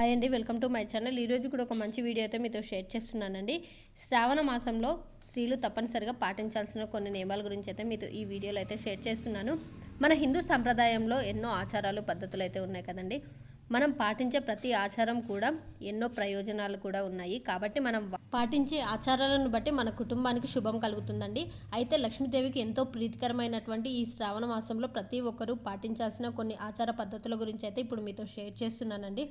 Hi అండి welcome to my channel. ఈరోజు కూడా ఒక మంచి వీడియో అయితే మీతో షేర్ చేస్తున్నానండి. శ్రావణ మాసంలో స్త్రీలు తప్పనిసరిగా పాటించాల్సిన కొన్ని నియమాల గురించి అయితే మీతో ఈ వీడియోలో అయితే షేర్ చేస్తున్నాను. మన హిందూ సంప్రదాయంలో ఎన్నో ఆచారాలు పద్ధతులు అయితే ఉన్నాయి కదండి. మనం పాటించే ప్రతి ఆచారం కూడా ఎన్నో ప్రయోజనాలు కూడా ఉన్నాయి. కాబట్టి మనం పాటించే ఆచారాలను బట్టి మన కుటుంబానికి శుభం కలుగుతుందండి. అయితే లక్ష్మీదేవికి ఎంతో ప్రీతికరమైనటువంటి ఈ శ్రావణ మాసంలో ప్రతి ఒక్కరూ పాటించాల్సిన కొన్ని ఆచార పద్ధతుల గురించి అయితే ఇప్పుడు మీతో షేర్ చేస్తున్నానండి.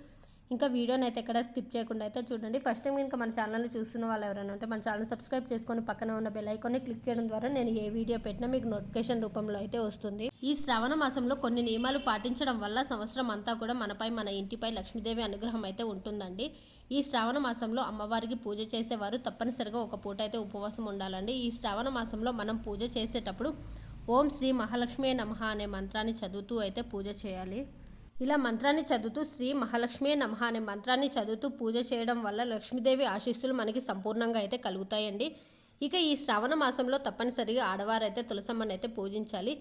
ఇంకా వీడియోని అయితే ఎక్కడ స్కిప్ చేయకుండా అయితే చూడండి. ఫస్ట్ టైం ఇంకా మన ఛానల్ని చూస్తున్న వాళ్ళు ఎవరైనా ఉంటే మన ఛానల్ సబ్స్క్రైబ్ చేసుకొని పక్కన ఉన్న బెల్ ఐకాన్ని క్లిక్ చేయడం ద్వారా నేను ఏ వీడియో పెట్టినా మీకు నోటిఫికేషన్ రూపంలో అయితే వస్తుంది. ఈ శ్రావణ మాసంలో కొన్ని నియమాలు పాటించడం వల్ల సంవత్సరం అంతా కూడా మనపై మన ఇంటిపై లక్ష్మీదేవి అనుగ్రహం అయితే ఉంటుందండి. ఈ శ్రావణ మాసంలో అమ్మవారికి పూజ చేసేవారు తప్పనిసరిగా ఒక పూట అయితే ఉపవాసం ఉండాలండి. ఈ శ్రావణ మాసంలో మనం పూజ చేసేటప్పుడు ఓం శ్రీ మహాలక్ష్మి నమః అనే మంత్రాన్ని చదువుతూ అయితే పూజ చేయాలి. ఇలా మంత్రాన్ని చదువుతూ శ్రీ మహాలక్ష్మి నమ అనే మంత్రాన్ని చదువుతూ పూజ చేయడం వల్ల లక్ష్మీదేవి ఆశీస్సులు మనకి సంపూర్ణంగా అయితే కలుగుతాయండి. ఇక ఈ శ్రావణ మాసంలో తప్పనిసరిగా ఆడవారైతే తులసమ్మని అయితే పూజించాలి.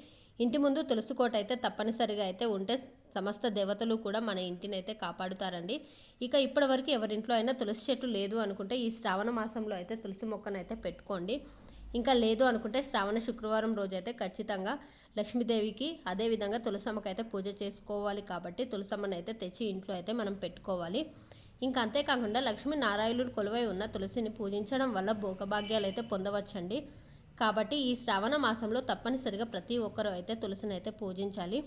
ఇంటి ముందు తులసి కోట అయితే తప్పనిసరిగా అయితే ఉంటే సమస్త దేవతలు కూడా మన ఇంటిని అయితే కాపాడుతారండి. ఇక ఇప్పటివరకు ఎవరింట్లో అయినా తులసి చెట్టు లేదు అనుకుంటే ఈ శ్రావణ మాసంలో అయితే తులసి మొక్కను అయితే పెట్టుకోండి. ఇంకా లేదు అనుకుంటే శ్రావణ శుక్రవారం రోజైతే ఖచ్చితంగా లక్ష్మీదేవికి అదేవిధంగా తులసమ్మకి అయితే పూజ చేసుకోవాలి కాబట్టి తులసమ్మని అయితే తెచ్చి ఇంట్లో అయితే మనం పెట్టుకోవాలి. ఇంకా అంతేకాకుండా లక్ష్మీ నారాయణుడు కొలువై ఉన్న తులసిని పూజించడం వల్ల భోగభాగ్యాలు అయితే పొందవచ్చండి. కాబట్టి ఈ శ్రావణ మాసంలో తప్పనిసరిగా ప్రతి ఒక్కరూ అయితే తులసిని అయితే పూజించాలి.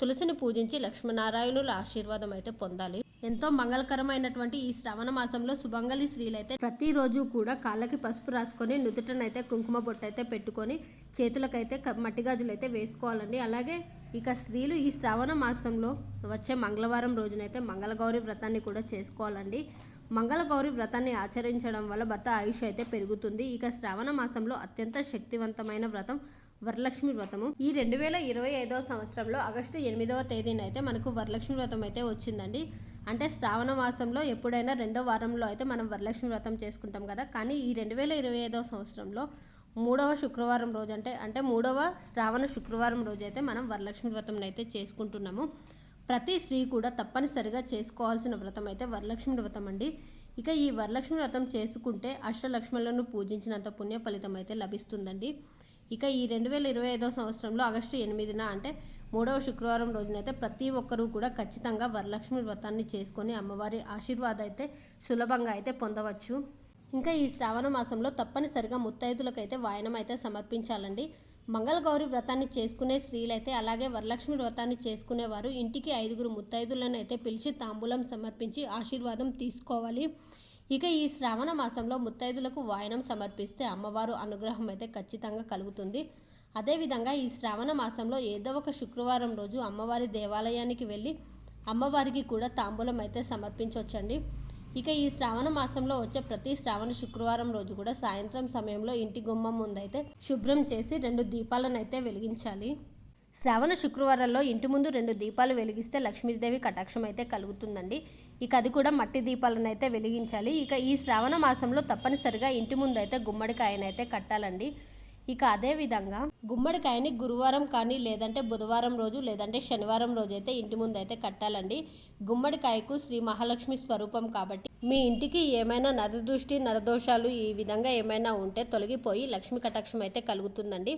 తులసిని పూజించి లక్ష్మీనారాయణుల ఆశీర్వాదం అయితే పొందాలి. ఎంతో మంగళకరమైనటువంటి ఈ శ్రవణ మాసంలో సుబంగలి స్త్రీలైతే ప్రతిరోజు కూడా కాళ్ళకి పసుపు రాసుకొని నుదుటనైతే కుంకుమ బొట్టు అయితే పెట్టుకొని చేతులకైతే మట్టి గాజులు అయితే వేసుకోవాలండి. అలాగే ఇక స్త్రీలు ఈ శ్రావణ మాసంలో వచ్చే మంగళవారం రోజునైతే మంగళగౌరి వ్రతాన్ని కూడా చేసుకోవాలండి. మంగళగౌరి వ్రతాన్ని ఆచరించడం వల్ల భర్త ఆయుష్ అయితే పెరుగుతుంది. ఇక శ్రావణ మాసంలో అత్యంత శక్తివంతమైన వ్రతం వరలక్ష్మి వ్రతము. ఈ రెండు వేల ఇరవై ఐదవ సంవత్సరంలో ఆగస్టు ఎనిమిదవ తేదీన అయితే మనకు వరలక్ష్మి వ్రతం అయితే వచ్చిందండి. అంటే శ్రావణ మాసంలో ఎప్పుడైనా రెండో వారంలో అయితే మనం వరలక్ష్మి వ్రతం చేసుకుంటాం కదా. కానీ ఈ రెండు వేల ఇరవై ఐదవ సంవత్సరంలో మూడవ శుక్రవారం రోజు అంటే అంటే మూడవ శ్రావణ శుక్రవారం రోజు అయితే మనం వరలక్ష్మి వ్రతం అయితే చేసుకుంటున్నాము. ప్రతి స్త్రీ కూడా తప్పనిసరిగా చేసుకోవాల్సిన వ్రతం అయితే వరలక్ష్మి వ్రతం అండి. ఇక ఈ వరలక్ష్మి వ్రతం చేసుకుంటే అష్టలక్ష్ములను పూజించినంత పుణ్య ఫలితం అయితే లభిస్తుందండి. ఇక ఈ రెండు వేల ఇరవై ఐదో సంవత్సరంలో ఆగస్టు ఎనిమిదిన అంటే మూడవ శుక్రవారం రోజునైతే ప్రతి ఒక్కరూ కూడా ఖచ్చితంగా వరలక్ష్మి వ్రతాన్ని చేసుకొని అమ్మవారి ఆశీర్వాదం అయితే సులభంగా అయితే పొందవచ్చు. ఇంకా ఈ శ్రావణ మాసంలో తప్పనిసరిగా ముత్తైదులకైతే వాయనం అయితే సమర్పించాలండి. మంగళగౌరి వ్రతాన్ని చేసుకునే స్త్రీలైతే అలాగే వరలక్ష్మి వ్రతాన్ని చేసుకునేవారు ఇంటికి ఐదుగురు ముత్తైదులను అయితే పిలిచి తాంబూలం సమర్పించి ఆశీర్వాదం తీసుకోవాలి. ఇక ఈ శ్రావణ మాసంలో ముత్తైదులకు వాయనం సమర్పిస్తే అమ్మవారు అనుగ్రహం అయితే ఖచ్చితంగా కలుగుతుంది. అదేవిధంగా ఈ శ్రావణ మాసంలో ఏదో ఒక శుక్రవారం రోజు అమ్మవారి దేవాలయానికి వెళ్ళి అమ్మవారికి కూడా తాంబూలం అయితే సమర్పించవచ్చండి ఇక ఈ శ్రావణ మాసంలో వచ్చే ప్రతి శ్రావణ శుక్రవారం రోజు కూడా సాయంత్రం సమయంలో ఇంటి గుమ్మం ముందైతే శుభ్రం చేసి రెండు దీపాలను అయితే వెలిగించాలి. శ్రావణ శుక్రవారాల్లో ఇంటి ముందు రెండు దీపాలు వెలిగిస్తే లక్ష్మీదేవి కటాక్షం అయితే కలుగుతుందండి. ఇక అది కూడా మట్టి దీపాలను అయితే వెలిగించాలి. ఇక ఈ శ్రావణ మాసంలో తప్పనిసరిగా ఇంటి ముందు అయితే గుమ్మడికాయనైతే కట్టాలండి. ఇక అదే విధంగా గుమ్మడికాయని గురువారం కానీ లేదంటే బుధవారం రోజు లేదంటే శనివారం రోజు అయితే ఇంటి ముందు అయితే కట్టాలండి. గుమ్మడికాయకు శ్రీ మహాలక్ష్మి స్వరూపం కాబట్టి మీ ఇంటికి ఏమైనా నరదృష్టి నరదోషాలు ఈ విధంగా ఏమైనా ఉంటే తొలగిపోయి లక్ష్మీ కటాక్షం అయితే కలుగుతుందండి.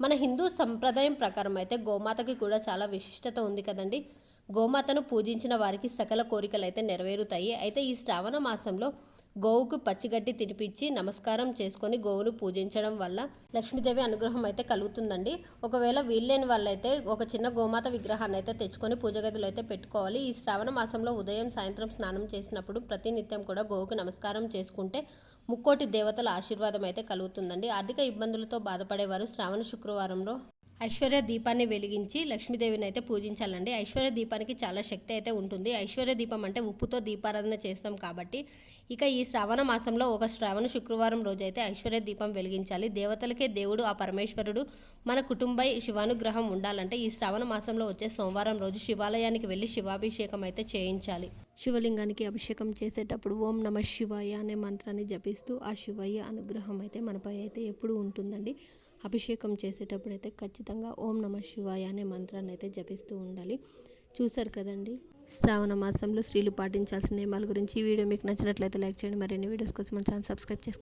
మన హిందూ సంప్రదాయం ప్రకారం అయితే గోమాతకి కూడా చాలా విశిష్టత ఉంది కదండి. గోమాతను పూజించిన వారికి సకల కోరికలు అయితే నెరవేరుతాయి. అయితే ఈ శ్రావణ మాసంలో గోవుకు పచ్చిగడ్డి తినిపించి నమస్కారం చేసుకొని గోవును పూజించడం వల్ల లక్ష్మీదేవి అనుగ్రహం అయితే కలుగుతుందండి. ఒకవేళ వీల్లేని వాళ్ళైతే ఒక చిన్న గోమాత విగ్రహాన్ని అయితే తెచ్చుకొని పూజ గదిలో అయితే పెట్టుకోవాలి. ఈ శ్రావణ మాసంలో ఉదయం సాయంత్రం స్నానం చేసినప్పుడు ప్రతినిత్యం కూడా గోవుకు నమస్కారం చేసుకుంటే ముక్కోటి దేవతల ఆశీర్వాదం అయితే కలుగుతుందండి. ఆర్థిక ఇబ్బందులతో బాధపడేవారు శ్రావణ శుక్రవారంలో ఐశ్వర్య దీపాన్ని వెలిగించి లక్ష్మీదేవిని అయితే పూజించాలండి. ఐశ్వర్య దీపానికి చాలా శక్తి అయితే ఉంటుంది. ఐశ్వర్య దీపం అంటే ఉప్పుతో దీపారాధన చేస్తాం కాబట్టి ఇక ఈ శ్రావణ మాసంలో ఒక శ్రావణ శుక్రవారం రోజైతే ఐశ్వర్య దీపం వెలిగించాలి. దేవతలకే దేవుడు ఆ పరమేశ్వరుడు మన కుటుంబై శివానుగ్రహం ఉండాలంటే ఈ శ్రావణ మాసంలో వచ్చే సోమవారం రోజు శివాలయానికి వెళ్ళి శివాభిషేకం అయితే చేయించాలి. శివలింగానికి అభిషేకం చేసేటప్పుడు ఓం నమ శివాయ అనే మంత్రాన్ని జపిస్తూ ఆ శివయ్య అనుగ్రహం అయితే మనపై అయితే ఎప్పుడు ఉంటుందండి. అభిషేకం చేసేటప్పుడు అయితే ఖచ్చితంగా ఓం నమ శివాయ అనే మంత్రాన్ని అయితే జపిస్తూ ఉండాలి. చూశారు కదండి? శ్రావణ మాసంలో స్త్రీలు పాటించాల్సిన నియమాల గురించి ఈ వీడియో మీకు నచ్చినట్లయితే లైక్ చేయండి. మరిన్ని వీడియోస్ కోసం మన ఛానల్ సబ్స్క్రైబ్ చేసుకోండి.